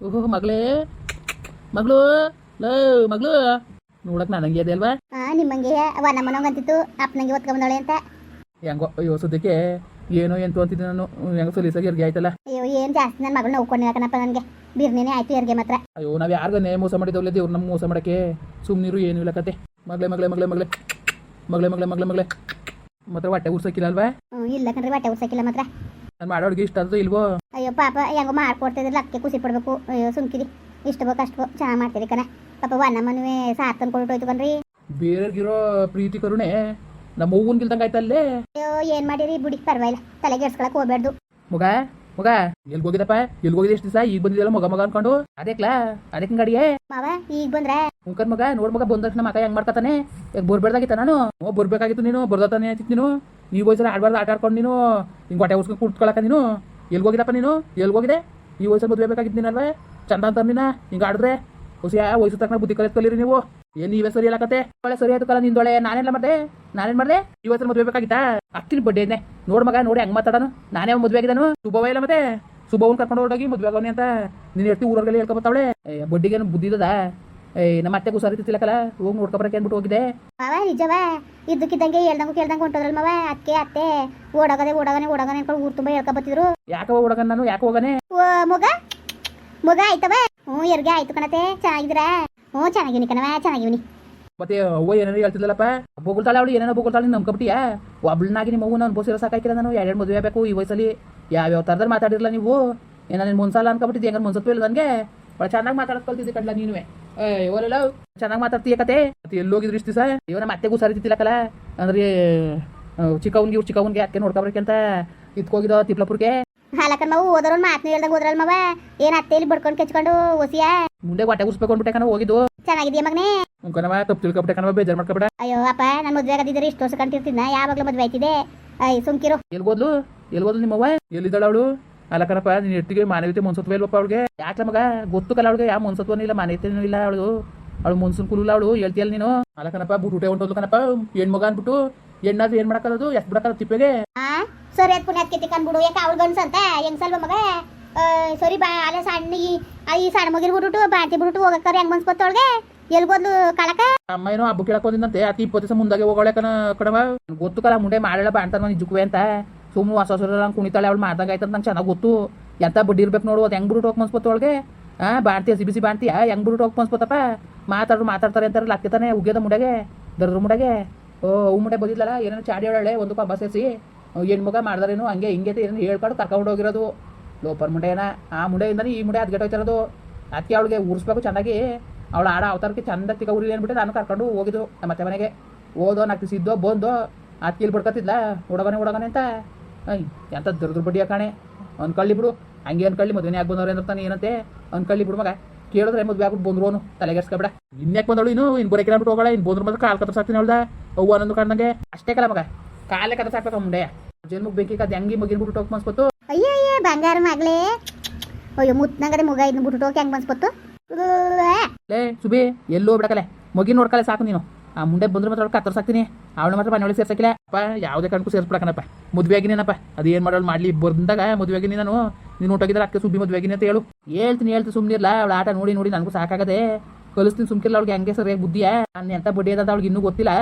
ಓಹೋ ಮಗಳೇ. ಮಗಳು ಲೋ ಮಗಳು. ನೋಡಕ್ ನನಗೆ ಇದೆ ಅಲ್ವಾ? ಆ ನಿಮ್ಮಂಗೆ ಅವ ನಮ್ಮನಂಗೆ ಅಂತಿತ್ತು. ಅಪ್ಪನಂಗೆ ಬಂದಳೆ ಅಂತ. ಹೆಂಗೋ ಅಯ್ಯೋ ಸದ್ಯಕ್ಕೆ ಏನೋ ಎಂತು ಅಂತಿದ್ದೆ ನಾನು. ಹೆಂಗ ಸಲೀಸಾಗಿ ಎರ್ಗೆ ಆಯ್ತಲ್ಲ. ಅಯ್ಯೋ ಏನ್ ಜಾಸ್ತಿ ನನ್ನ ಮಗಳು ನೋಡ್ಕೊಂಡಿಲ್ಲ ಯಾಕನಪ್ಪ ನನಗೆ. ಬಿರ್ನೇನೆ ಆಯ್ತು ಎರ್ಗೆ ಮಾತ್ರ. ಅಯ್ಯೋ ನಾವು ಯಾರಿಗನ್ನೇ ಮೋಸ ಮಾಡಿದವಲ್ಲ ದೇವ್ರು ನಮ್ಮ ಮೋಸ ಮಾಡಕ್ಕೆ. ಸುಮ್ನಿರು ಏನು ಇಲ್ಲ ಕತೆ. ಮಗಳೇ ಮಗಳೇ ಮಗಳೇ ಮಗಳೇ. ಮಗಳೇ ಮಗಳೇ ಮಗಳೇ ಮಗಳೇ. ಮಾತ್ರ ಹೊಟ್ಟೆ ಉರ್ಸಕ್ಕಿಲ್ಲ ಅಲ್ವಾ? ಇಲ್ಲ ಕಣ್ರಿ ಹೊಟ್ಟೆ ಉರ್ಸಕ್ಕಿಲ್ಲ ಮಾತ್ರ. ನಾನು ಮಾಡೋ ಅಡುಗೆ ಇಷ್ಟ ಆದೋ ಇಲ್ವೋ? ಅಯ್ಯೋ ಪಾಪ ಹೆಂಗ ಮಾಡ್ಕೊಡ್ತಿದ್ರಲ್ಲ ಅದಕ್ಕೆ ಖುಷಿ ಪಡ್ಬೇಕು ಅಯ್ಯೋ ಸುಮ್ಕಿರಿ. ಇಷ್ಟು ಬೇಕು ಅಷ್ಟು ಚೆನ್ನಾಗಿ ಮಾಡ್ತೀರಿ ಕಣ. ಪಾಪ ವನ್ನ ಮನುವೆ ಸಾರ್ ತಂದ್ಕೊಂಡು ಹೋಯ್ತು ಕಣ್ರಿ. ಬೇರೆಯವ್ರಿಗಿರೋ ಪ್ರೀತಿ ಕರುಣೆ ನಮ್ಮ ಅವ್ವನ್ ಗಿಲ್ದಂಗ ಆಯ್ತಲ್ಲೇ? ಅಯ್ಯೋ ಏನ್ ಮಾಡಿರಿ? ಬಿಡಿ ಪರವಾಗಿಲ್ಲ. ತಲೆ ಗೆಡ್ಸ್ಕೊಳಕ್ ಹೋಗ್ಬೇಡ್ದು. ಮಗ ಮಗ. ಎಲ್ಲಿ ಹೋಗಿದಪ್ಪ? ಎಲ್ಲಿ ಹೋಗಿದೆ ಎಷ್ಟು ದಿವಸ? ಈಗ ಬಂದಿದೆಯಲ್ಲ ಮಗ ಮಗ ಅನ್ಕೊಂಡು? ಅದಕ್ಲಾ? ಅದಕ್ಕೆ ಗಾಡಿಯೇ ಮಾವ ಈಗ ಬಂದ್ರೆ? ಉಂಕನ್ ಮಗ ನೋಡ್ ಮಗ ಬಂದ ತಕ್ಷಣ ಮಗ ಹೆಂಗ್ ಮಾಡ್ಕತಾನೆ ಈಗ ಬರ್ಬೇಡ್ದಾಗಿತ್ತ ನಾನು? ಓ ಬರ್ಬೇಕಾಗಿತ್ತು ನೀನು ಬರ್ದತಾನೆ ಅಂತಿತ್ತು ನೀನು? ನೀವು ವಯಸ್ಸಲ್ಲಿ ಆಡ್ಬಾರ್ದು ಆಟ ಆಡ್ಕೊಂಡು ನೀನು? ಹಿಂಗೆ ಹೊಟ್ಟೆ ಉಸ್ಕೊಂಡು ಕುಟ್ಕೊಳಕ ನೀನು? ಎಲ್ಲಿ ಹೋಗಿದಪ್ಪ ನೀನು? ಎಲ್ಲಿ ಹೋಗಿದೆ ಈ ವಯಸ್ಸಲ್ಲಿ ಮದುವೆ ಬೇಕಾಗಿತ್ತು ನೀನಲ್ವೇ? ಚಂದ ಅಂತ ನೀನ ಹಿಂಗ ಆಡಿದ್ರೆ? ಹುಸಿಯ, ವಯಸ್ಸು ತಕ್ಕ ಬುದ್ಧಿ ಕಲಿತ್ ಕಲೀರಿ ನೀವು. ಏನ್ ನೀವೇ ಸರಿ ಹೇಳಕತ್ತೆ ಒಳ್ಳೆ ಸರಿ ಆಯ್ತು ಕಲ ನಿಂದೊಳೆ. ನಾನೆಲ್ಲ ಮಾಡ್ದೆ? ನಾನೇನ್ ಮಾಡ್ದೆ? ಇವತ್ತು ಮದುವೆ ಬೇಕಾಗಿತ್ತಾ? ಅಕ್ಕಿನ ಬಡ್ಡೆ ಇದೆ ನೋಡ್ ಮಗ, ನೋಡಿ ಹೆಂಗ್ ಮಾತಾಡೋನು. ನಾನೇ ಮದುವೆ ಆಗಿದ್ದಾನು. ಶುಭವ ಇಲ್ಲ ಮತ್ತೆ. ಶುಭವನ್ ಕರ್ಕೊಂಡು ಹೋಗಿ ಮದುವೆ ಆಗೋನಿ ಅಂತ. ನೀನ್ ಎಷ್ಟಿ ಊರಲ್ಲಿ ಹೇಳ್ಕೊಬತ್ತಾವಳೆ ಬಡ್ಡಿಗೇನು ಬುದ್ಧಿ ಏಯ್ ನಮ್ಮ ಅತ್ತೆ ಹುಷಾರಿ ತಿಲ್ಲಕಲ್ಲ ಹೋಗಿ ನೋಡ್ಕೊಬರಕ್ಕೆ ಅಂದ್ಬಿಟ್ಟು ಹೋಗಿದೆ ಮಾವ ನಿಜವ? ಇದ್ದಕ್ಕಿದ್ದಂಗೆ ಹೇಳ್ದಂಗು ಕೇಳ್ದಂಗೆ ಹೊಂಟೋದ್ರಲ್ಲ ಮಾವ? ಅಕ್ಕೆ ಅತ್ತೆ ಓಡೋಗದೆ ಓಡಗನೆ ಓಡಗನೆ ಅನ್ಕೊಂಡು ಊರು ತುಂಬ ಹೇಳ್ಕೊಬತ್ತಿದ್ರು ಯಾಕೆ ಓಡಗನ್ ನಾನು? ಯಾಕೆ ಹೋಗನೆ? ಓ ಮಗ? ಮಗ ಆಯ್ತವ? ಹ್ಞೂ ಎರ್ಗೆ ಆಯ್ತು ಕಣತೆ. ಚೆನ್ನಾಗಿದ್ರ ಹ್ಞೂ ಚೆನ್ನಾಗಿವ್ನಿ ಕಣವ ಚೆನ್ನಾಗಿವ್ನಿ. ಮತ್ತೆ ಅವ್ವ ಏನೇನೋ ಹೇಳ್ತಿದ್ದಲ್ಲಪ್ಪ ಬೊಗಳ್ತಾಳೆ ಅವಳು ಏನೇನೋ ಬೊಗಳ್ತಾಳೆ ನಮ್ಮ ಕಬಿಟಿಯ ಒಬ್ಳನ್ನಾಗಿ ನಿಮ್ಮ ಮಗು ನಾನು ಬೋಸಿರೋ ಸಾಕಾಕಿಲ್ಲ ನಾನು. ಎರಡೆರಡು ಮದುವೆ ಬೇಕು ಈ ವಯಸ್ಸಲ್ಲಿ. ಯಾವ್ಯಾವ ಥರದಲ್ಲಿ ಮಾತಾಡಿರಲ್ಲ ನೀವು? ಏನೋ ನಿನ್ನ ಮುಂದ್ಸಲ ಅನ್ಕೊಬಿಟ್ಟಿದ್ದೆ ಹೆಂಗ ಮುನ್ಸತ್ವ ಇಲ್ಲ ನನಗೆ? ಭಾಳ ಚೆನ್ನಾಗಿ ಮಾತಾಡೋದು ಕಲ್ತಿದ್ದೆ ಕಡ್ಲ ನೀನುವೆ. ಏ ಓಲೆಲ್ಲ ಚೆನ್ನಾಗಿ ಮಾತಾಡ್ತೀಯ ಕತೆ? ಮತ್ತೆ ಎಲ್ಲೋಗಿದ್ರು ಇಷ್ಟು ದಿವಸ? ಇವನ ನಮ್ಮ ಅತ್ತೆಗೂ ಸರಿತಿತ್ತಿಲ್ಲಕಲ್ಲ ಅಂದ್ರೆ ಚಿಕ್ಕವನ್ಗೆ ಇವ್ರು ಚಿಕ್ಕವನ್ಗೆ ಯಾಕೆ ನೋಡ್ಕೊಬ್ರಕ್ಕೆ ಅಂತ ಇತ್ಕೋಗಿದ ತಿಪ್ಲಪುರ್ಗೆ? ಹಾಲಕನ್ ಮಾವು ಓದೋರು ಮಾತನ್ನ ಹೇಳ್ದಂಗ ಓದ್ರಲ್ ಮಾವ. ಏನ್ ಅತ್ತೆಯಲ್ಲಿ ಬಡ್ಕೊಂಡು ಕೆಚ್ಕೊಂಡು ಓಸಿಯ ಮುಂದೆ ಹೊಟ್ಟೆ ಉಸ್ಬೇಕು ಅನ್ಬಿಟ್ಟೆ ಕಣ ಹೋಗಿದ್ದು. ಚೆನ್ನಾಗಿದೆಯಾ ಮಗನೇ? ಕಣವ ತಪ್ಪು ತಿಳ್ಕೊಬಿಟ್ಟೆ ಕಣವ ಬೇಜಾರು ಮಾಡ್ಕೊಬೇಡ. ಅಯ್ಯೋ ಅಪ್ಪ ನನ್ನ ಮದ್ವೆ ಆಗದಿದ್ರೆ ಇಷ್ಟು ವರ್ಷ ಕಂಟಿರ್ತಿದ್ನ ಯಾವಾಗ್ಲೂ ಮದ್ವೆ ಆಯ್ತಿದೆ. ಅಯ್ಯ ಸುಮ್ಕಿರು. ಎಲ್ಗೋದ್ಲು ಎಲ್ಗೋದ್ಲು ನಿಮ್ಮವ್ವ? ಎಲ್ಲಿದ್ದಾಳ ಅವಳು? ಅಲ್ಲ ಕಣಪ್ಪ ನೀನು ಎಟ್ಟಿಗೆ ಮಾನವೀಯತೆ ಮನ್ಸತ್ವ ಇಲ್ವಪ್ಪ ಅವಳಿಗೆ? ಯಾಕೆ ಮಗ? ಗೊತ್ತು ಕಲ ಅವಳಿಗೆ ಯಾವ ಮನ್ಸತ್ವನೂ ಇಲ್ಲ ಮಾನವೀಯತೆನೂ ಇಲ್ಲ ಅವಳು. ಅವಳು ಮನ್ಸನ್ ಕುಲ್ಲ ಅವಳು ಹೇಳ್ತಿಯಲ್ಲ ನೀನು? ಅಲ್ಲ ಕಣಪ್ಪ ಬುಟುಟೆ ಹೊಂಟು ಕಣಪ್ಪ ಹೆಣ್ ಮಗ ಅನ್ಬಿಟ್ಟು ಹೆಣ್ಣಾದ್ರು ಏನ್ ಮಾಡಕ್ಕಲ್ಲದು? ಎಷ್ಟು ಬಿಡಕ್ಕಲ್ಲ ತಿಪ್ಪೆಗೆ? ಸರಿ ಅದ್ ಪುಣ್ಯ ಅದಕ್ಕೆ ಕಂಡ್ಬಿಡು ಯಾಕೆ ಅವಳು ಗಂಡ್ಸಂತೆ ಅಂತ ಹೆಂಗ್ ಸಲ್ವ ಮಗ? ಸರಿ ಬಾ ಅಲ್ಲ ಸಣ್ಣ ಈ ಈ ಸಣ್ಣ ಮಗಿನ ಬಿಟ್ಬಿಟ್ಟು ಬಾಟಿ ಬಿಟ್ಬಿಟ್ಟು ಹೋಗಕ್ಕಾರ ಹೆಂಗ್ ಮನ್ಸ್ಕೊತ್ತವಳ್ಗೆ ಎಲ್ಗೋದ್ಲು ಕಳಕ? ಅಮ್ಮ ಏನೋ ಹಬ್ಬ ಕೇಳಕ್ ಅತಿ ಇಪ್ಪತ್ತು ದಿವಸ ಮುಂದಾಗೆ ಹೋಗೋಳೆ ಕಣ ಕಣವ ಗೊತ್ತು ಕಲ ಮುಂಡೆ ಮಾಡಲ್ಲ ಬಾಣ್ತಾನ ನಿಜಕ್ಕೂ ಅಂತ. ಸುಮ್ಮನೆ ಹೊಸ ಹೊಸ ಕುಣಿತಾಳೆ ಅವಳು ಮಾಡ್ದಾಗ ಆಯ್ತಂತ ನಂಗೆ ಚೆನ್ನಾಗಿ ಗೊತ್ತು. ಎಂತ ಬಡ್ಡಿ ಇರ್ಬೇಕು ನೋಡು, ಅದು ಹೆಂಗ್ ಬಿಟ್ಟು ಹೋಗಿ ಮನ್ಸ್ಕೊತ ಒಳಗೆ? ಹಾ ಸಿ ಹಸಿ ಬಿಸಿ ಬಾಣ್ತೀಯ ಹೆಂಗ್ ಬಿಟ್ಟು ಹೋಗಿ ಮಾತಾಡ್ರು, ಮಾತಾಡ್ತಾರೆ ಅಂತಾರೆ ಲಕ್ಕಿತಾನೆ ಉಗ್ಯದ ಮುಡಗೆ ದರ್ರ ಮುಡಗೆ ಓ, ಹೂ ಮುಡೆ ಬಂದಿದ್ಲಲ್ಲ, ಏನೇನು ಚಾಡಿ ಹೇಳಳೆ ಒಂದು ಪಾ ಬಸ್ಸೇಸಿ ಏನು ಹೆಣ್ಮಗ ಮಾಡ್ದಾರೇನು, ಹಂಗೆ ಹಿಂಗೆ ಏನೇನು ಹೇಳ್ಕೊಂಡು ಕರ್ಕೊಂಡು ಹೋಗಿರೋದು. ಲೋಪರ್ ಮುಂಡೆನ ಆ ಮುಂಡೆಯಿಂದನೇ ಈ ಮುಂಡೆ ಅದ್ಗೆಟ್ ಹೋಯ್ತಿರೋದು ಅದಕ್ಕೆ ಅವಳಿಗೆ ಉರ್ಸ್ಬೇಕು ಚೆನ್ನಾಗಿ ಅವಳು ಆಡ ಅವತಾರಕ್ಕೆ ಚಂದ ತಿಕ್ಕ ಉರಿಲಿ ಅಂದ್ಬಿಟ್ಟು ನಾನು ಕರ್ಕೊಂಡು ಹೋಗಿದ್ದು ಮತ್ತೆ ಅತ್ತೆ ಮನೆಗೆ. ಓದೋ ನಾಲ್ಕು ಸಿದ್ದೋ ಬಂದೋ ಅದಕ್ಕೆ ಇಲ್ಲಿ ಬಿಡ್ಕೊತಿದ್ಲ? ಹುಡುಗನೆ ಹುಡುಗನೆ ಅಂತ. ಐ ಎಂತ ದುರ್ದ್ರ ಬಡ್ಡಿಯ ಕಾಣೆ? ಅನ್ಕಳ್ಳಿ ಬಿಡು. ಹಂಗೆ ಅನ್ಕಳ್ಳಿ ಮದುವೆ ಆಗಿ ಬಂದವ್ರೆ ಅಂದ್ರೆ ತಾನೆ ಏನಂತೆ? ಅನ್ಕಳ್ಳಿ ಬಿಡು ಮಗ. ಕೇಳಿದ್ರೆ ಮದುವೆ ಆಗ್ಬಿಟ್ಟು ಬಂದ್ರು ಅವನು. ತಲೆಗೆಸ್ಕೊಬೇಡ ಇನ್ಯಾಕೆ ಬಂದಳು ಇನ್ನು? ಇನ್ನು ಬರೋಕೆ ಬಿಟ್ಟು ಹೋಗೋಣ ಇನ್ನು ಬಂದ್ರ ಮಾತ್ರ ಕಾಲ್ ಕತ್ರ ಸಾಕ್ತೀನಿ ಹೇಳ್ದೆ ಅವ್ವ ಅನ್ನೊಂದು ಕಾಣ್ದಂಗೆ. ಅಷ್ಟೇ ಕಲ ಮಗ. ಕಾಲೇ ಕತ್ರ ಸಾಕ್ಬೇಕು ಮುಂಡೆ ಜನ್ಮಕ್ಕೆ ಬೇಕಿಕ್ಕ ಅದು ಹೆಂಗೆ ಮಗಿನ ಬಿಟ್ಟು ಹೋಗಿ ಮನ್ಸ್ಕೊತು ಅಯ್ಯೋ ಅಯ್ಯೋ ಬಂಗಾರ ಮಗಳೇ ಅಯ್ಯೋ ಮುತ್ನಂಗದೆ ಮಗ ಇದನ್ನ ಬಿಟ್ಟು ಹೋಗಿ ಹೆಂಗ್ ಮನ್ಸ್ಕೊತ್ತು ಲೇ ಸುಬಿ ಎಲ್ಲೋ ಬಿಡಕಲೆ ಮಗಿ ನೋಡ್ಕಲೆ ಸಾಕು ನೀನು. ಆ ಮುಂದೆ ಬಂದ್ರೆ ಮಾತ್ರ ಕತ್ತರ್ ಸಾಕ್ತೀನಿ ಅವಳು ಮಾತ್ರ ಮನೆಯೊಳಗೆ ಸೇರ್ಸಕ್ಕಿಲ್ಲ ಅಪ್ಪ, ಯಾವುದೇ ಕಾರಣಕ್ಕೂ ಸೇರ್ಸ್ಬಿಡಕನಪ್ಪ ಮದುವೆ ಆಗಿನೇನಪ್ಪ ಅದು ಏನು ಮಾಡೋಳು ಮಾಡಲಿ. ಬಂದಾಗ ಮದುವೆ ಆಗಿನಿ ನಾನು. ನೀನು ಹೊಟ್ಟೋಗಿದ್ರೆ ಅಕ್ಕ ಸುಬ್ಬಿ ಮದುವೆ ಆಗಿನಿ ಅಂತ ಹೇಳು. ಹೇಳ್ತೀನಿ ಹೇಳ್ತೀನಿ ಸುಮ್ಮನಿರ್ಲ ಅವಳ ಆಟ ನೋಡಿ ನೋಡಿ ನನಗೂ ಸಾಕಾಗದೆ. ಕಲಿಸ್ತೀನಿ ಸುಮ್ಕಿರಲ್ಲ ಅವ್ಳಿಗೆ. ಹಂಗೆ ಸರಿಯಾಗಿ ಬುದ್ಧಿಯಾ ನಾನು ಎಂಥ ಬಡ್ಡಿ ಅದ ಅವ್ಳಿಗೆ ಇನ್ನೂ ಗೊತ್ತಿಲ್ಲ.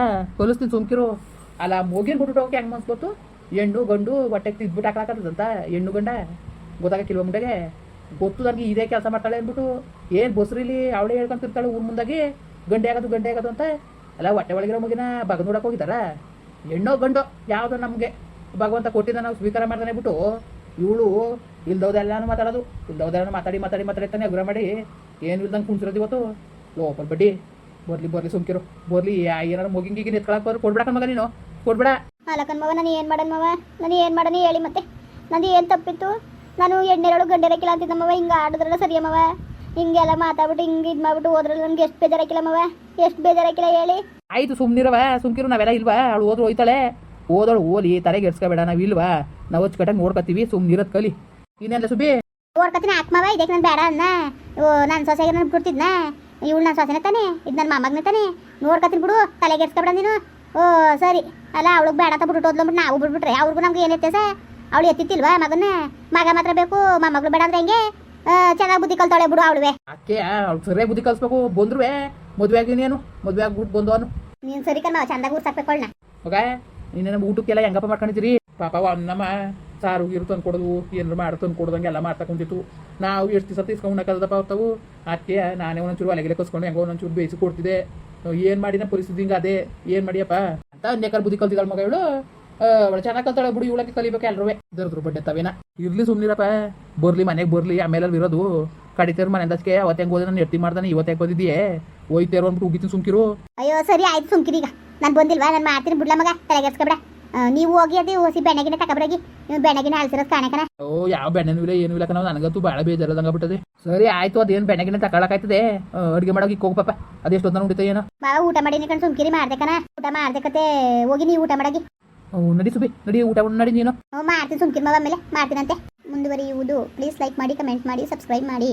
ಕಲಿಸ್ತೀನಿ ಸುಮ್ಕಿರು. ಅಲ್ಲ, ಮಗಿನ ಬಿಟ್ಟು ಹೋಗಿ ಹೆಂಗೆ ಮನ್ಸ್ಬೋದು ಹೆಣ್ಣು, ಗಂಡು ಹೊಟ್ಟೆಗೆ ತಿದ್ಬಿಟ್ಟು ಹಾಕ್ಲಾಕತ್ತದಂತ ಹೆಣ್ಣು ಗಂಡ? ಗೊತ್ತಾಗಕ್ಕಿಲ್ವ ಮುಂಡೆಗೆ? ಗೊತ್ತು, ನನಗೆ ಇದೇ ಕೆಲಸ ಮಾಡ್ತಾಳೆ ಅಂದ್ಬಿಟ್ಟು. ಏನು ಬಸ್ರಿಲಿ ಅವಳೇ ಹೇಳ್ಕೊಂತಿರ್ತಾಳೆ ಊರು ಮುಂದಾಗಿ? ಗಂಡೆ ಆಗೋದು ಗಂಡೆ ಆಗೋದು ಅಂತ? ಅಲ್ಲ, ಹೊಟ್ಟೆ ಒಳಗಿರೋ ಮಗಿನ ಬಗ್ ನೋಡಕ್ ಹೋಗಿದ್ದಾರ? ಹೆಣ್ಣೋ ಗಂಡು, ಯಾವುದೋ ನಮಗೆ. ಭಗವಂತ ಕೊಟ್ಟಿದ್ದ ನಾವು ಸ್ವೀಕಾರ ಮಾಡ್ತಾನೆ ಬಿಟ್ಟು ಇವಳು ಇಲ್ದವ್ದೆಲ್ಲಾನು ಮಾತಾಡೋದು ಇಲ್ದವ್ದೆಲ್ಲ ಮಾತಾಡಿ ಮಾತಾಡಿ ಮಾತಾಡಿತಾನೆ ಅಗ್ರ ಮಾಡಿ ಏನು ಇಲ್ದಂಗೆ ಕುಂಚಿರೋದು ಇವತ್ತು? ಲೋಪರ್ ಬಡ್ಡಿ. ಬರ್ಲಿ ಬರ್ಲಿ, ಸುಮ್ಕಿರು. ಬರ್ಲಿ ಏನಾರು ಮುಗಿಂಗಿಗಿನ ಎತ್ಕೊಳಕ್ ಬರ್ರಿ ಕೊಡ್ಬೇಡ ಮಗ ನೀನು. ಕೊಡ್ಬೇಡ. ಹಾಲಕನ್ ಮಗ, ನಾನು ಏನು ಮಾಡನ್ ಮವ? ನಾನು ಏನು ಮಾಡನಿ ಹೇಳಿ ಮತ್ತೆ. ನಂದು ಏನು ತಪ್ಪಿತ್ತು? ನಾನು ಎಣ್ಣೆರಳು ಗಂಡೆರಕಿಲ್ಲ ಅಂತಿದ್ದ ಮವ, ಹಿಂಗೆ ಆಡಿದ್ರಲ್ಲ ಸರಿಯಮ್ಮವ ಮವ? ಹಿಂಗೆಲ್ಲ ಮಾತಾಡ್ಬಿಟ್ಟು ಹಿಂಗೆ ಇದು ಮಾಡ್ಬಿಟ್ಟು ಹೋದ್ರಲ್ಲಿ ನನಗೆ ಎಷ್ಟು ಬೇಜಾರಾಕಿಲ್ಲ ಮವ? ಎಷ್ಟು ಬೇಜಾರಾಕಿಲ್ಲ ಹೇಳಿ. ಆಯ್ತು ಸುಮ್ನಿರವ ಸುಮ್ಕಿರು ನಾವೆಲ್ಲ ಇಲ್ವಾ? ಅವಳು ಹೋದ್ರು ಹೋಯ್ತಾಳೆ. ಓದೋಳು ಓಲಿ ತಲೆಗೆ ಎಡ್ಸ್ಕೊಬೇಡ ನಾವು ಇಲ್ವಾ? ನಾವು ಕಟ್ಟಂಗ್ ನೋಡ್ಕೊತೀವಿ ಸುಮ್ನಿರತ್ ಕಲಿ. ಇನ್ನೆಲ್ಲ ಸುಬಿ ಓಡ್ಕತೀನಿ ಆತ್ಮವ ಇದಕ್ಕೆ ನಾನು ಬೇಡ ಅನ್ನ? ಓ ನನ್ನ ಸೊಸೆಗೆ ನಾನು ಬಿಡ್ತಿದ್ನ ಇವಳು ನನ್ನ ಸೊಸೆನೇ ತಾನೆ? ಇದು ನನ್ನ ಮಾಮಗ್ನೇ ತಾನೆ? ನೋಡ್ಕತೀನಿ ಬಿಡು ತಲೆಗೆ ಎಡ್ಸ್ಕೊಬೇಡ ನೀನು. ಓ ಸರಿ. ಅಲ್ಲ ಅವಳಿಗೆ ಬೇಡ ಅಂತ ಬಿಟ್ಟು ಓದ್ಲಂಬಿಟ್ಟು ನಾವು ಬಿಟ್ಬಿಟ್ರೆ ಅವ್ರಿಗೂ ನಮ್ಗೆ ಏನು ವ್ಯತ್ಯಾಸ? ಅವಳು ಎತ್ತಿತ್ತಿಲ್ವಾ ಮಗನ್ನ? ಮಗ ಮಾತ್ರ ಬೇಕು ಮೊಮ್ಮಗಳು ಬೇಡ ಅಂದ್ರೆ ಹೆಂಗೆ? ಚೆನ್ನಾಗಿ ಬುದ್ಧಿ ಕಲ್ತಾಳೆ ಬಿಡು ಅವಳುವೆ. ಅಕ್ಕೆ ಅವ್ಳು ಸರಿಯಾಗಿ ಬುದ್ಧಿ ಕಲಿಸ್ಬೇಕು. ಬಂದ್ರುವೆ. ಮದುವೆ ಆಗಿನೇನು ಮದುವೆ ಆಗ್ಬಿಟ್ಟು ಬಂದು ಅವನು. ನೀನು ಸರಿ ಕಣ ಚಂದಾಗಿ ಊರ್ಸಾಕ್ಬೇಕೊಳ್ಳ ಮಗ ಇನ್ನೇನು ಊಟಕ್ಕೆಲ್ಲ ಹೆಂಗಪ್ಪ ಮಾಡ್ಕೊಂಡಿದ್ದೀರಿ? ಪಾಪ ನಮ್ಮ ಸಾರು ಇರು ತಂದು ಕೊಡೋದು ಏನಾರು ಮಾಡಿ ತಂದು ಕೊಡ್ದಂಗೆ ಎಲ್ಲ ಮಾಡ್ತಾ ಕುಂತಿತ್ತು. ನಾವು ಎಷ್ಟು ದಿವಸ ಇಸ್ಕೊಂಡು ಕಲ್ದಪ್ಪ ಅವ್ತವು ಅದಕ್ಕೆ ನಾನೇ ಒಂದೊಂಚೂರು ಅಲೆಗೆಲೆ ಕಸ್ಕೊಂಡು ಹೆಂಗೋ ಒಂದೊಂಚೂರು ಬೇಯಿಸಿ ಕೊಡ್ತಿದ್ದೆ. ಏನು ಮಾಡಿನ ಪರಿಸ್ಥಿತಿ ಹಿಂಗೆ ಅದೇ? ಏನು ಮಾಡಿಯಪ್ಪ? ಅಂತ ಅನ್ಯಕಾರ ಬುದ್ಧಿ ಕಲ್ತಿದ್ದಾಳೆ ಮಗ ಇವಳು. ಅವಳು ಚೆನ್ನಾಗಿ ಕಲ್ತಾಳೆ ಬಿಡು ಇವಳಕ್ಕೆ ಕಲಿಬೇಕು ಎಲ್ಲರೂ ಇದ್ರದ್ರು ಬಡ್ಡೆ ತವೇನ. ಇರ್ಲಿ ಸುಮ್ನಿರಪ್ಪ ಬರ್ಲಿ ಮನೆಗೆ ಬರ್ಲಿ ಆಮೇಲೆ ಇರೋದು. ಕಡಿತೇರು ಮನೆಯಿಂದಕ್ಕೆ ಅವತ್ತು ಅವತ್ತೆ ಹೋದ್ರೆ ನಾನು ಎತ್ತಿ ಮಾಡ್ದಾನೆ ಇವತ್ತೆ ಬಂದಿದ್ದೀಯೇ ಹೋಯ್ತೇರೋ ಅಂದ್ಬಿಟ್ಟು ಉಗಿತೀನಿ ಸುಮ್ಕಿರು. ಅಯ್ಯೋ ಸರಿ ಆಯ್ತು ಸುಮ್ಕಿರಿ ಈಗ. ನಾನು ಬಂದಿಲ್ವಾ? ನಾನು ಮಾಡ್ತೀನಿ ಬಿಡ್ಲ ಮಗ. ತಲೆಗೆಸ್ಕೊಬೇಡ ನೀವು ಹೋಗಿ ಅದು ಹೊಸಿ ಬೆಣ್ಣೆಗಿನ ತಗೊಬಿಡಗಿ ನೀವು ಬೆಣ್ಣೆಗಿನ ಅಳ್ಸಿರೋದು ಕಾಣಕನ ಓ ಯಾವ ಬೆಣ್ಣೆನೂ ಇಲ್ಲ ಏನು ಇಲ್ಲ ಕಣ ನನಗಂತೂ ಭಾಳ ಬೇಜಾರದಂಗ ಬಿಟ್ಟದೆ ಸರಿ ಆಯ್ತು ಅದೇನು ಬೆಣ್ಣೆಗಿನ ತಗೊಳಕಾಯ್ತದೆ ಅಡುಗೆ ಮಾಡೋಕೆ ಹೋಗಿ ಪಾಪ. ಅದೆಷ್ಟು ಹೊತ್ತು ಉಡಿತ ಏನೋ? ಮಾವ ಊಟ ಮಾಡಿ ಕಣ್ ಸುಮ್ಕಿರಿ ಮಾಡ್ದೇಕನ ಊಟ ಮಾಡ್ದೇಕತೆ ಹೋಗಿ ನೀವು ಊಟ ಮಾಡಗಿ. ನಡಿ ಸುಬಿ, ನಡಿ, ಊಟ ನಡಿ ನೀನು. ಮಾಡ್ತೀನಿ ಸುಮ್ಕಿರಿ ಮೇಲೆ ಮಾಡ್ತೀನಂತೆ. ಮುಂದುವರಿಯುವುದು. ಪ್ಲೀಸ್ ಲೈಕ್ ಮಾಡಿ ಕಮೆಂಟ್ ಮಾಡಿ ಸಬ್ಸ್ಕ್ರೈಬ್ ಮಾಡಿ.